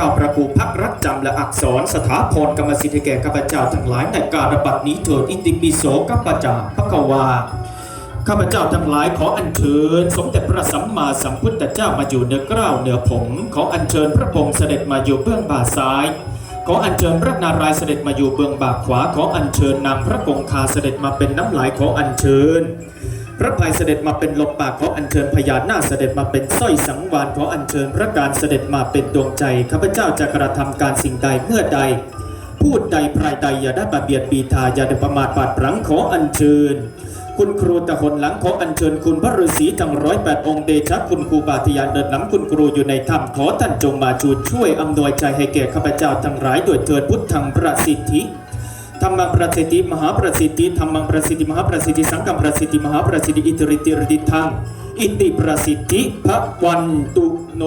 จ้าประกูพักรักจำและอักษรสถาพรกรรมสิทธิแก่ข้าพเจ้าทั้งหลายในการระบัดนี้เถิดอิติปิโสกัปปะจาพระกวาข้าพเจ้าทั้งหลายขออัญเชิญ สมเด็จพระสัมมาสัมพุทธเจ้ามาอยู่เหนือเกล้าวเหนือผมขออัญเชิญพระพรหมเสด็จมาอยู่เบื้องบ่าซ้ายขออัญเชิญพระนารายณ์เสด็จมาอยู่เบื้องบ่าขวาขออัญเชิญนางพระกงคาเสด็จมาเป็นน้ำลายขออัญเชิญ พระภัยเสด็จมาเป็นลมปากขออัญเชิญพญานาคเสด็จมาเป็นสร้อยสังวานขออัญเชิญพระการเสด็จมาเป็นดวงใจข้าพเจ้าจะกระทำการสิ่งใดเมื่อใด พูดใดพรายใดอย่าได้บาเบียดบีทาอย่าได้ประมาทบาดพลังขออัญเชิญคุณครูตะหนหลังขออัญเชิญคุณพระฤาษีทั้งร้อยแปดองค์เดชะคุณครูบาทยานเดินหลังคุณครูอยู่ในถ้ำขอท่านจงมาจูดช่วยอำนวยใจให้แก่ข้าพเจ้าทั้งหลายด้วยเถิดพุทธังประสิทธิ ธรรมประสิทธิมหาประสิทธิธรรมประสิทธิมหาประสิทธิสังฆประสิทธิมหาประสิทธิอิตริติรดิทังอิติประสิทธิพระวันตุโน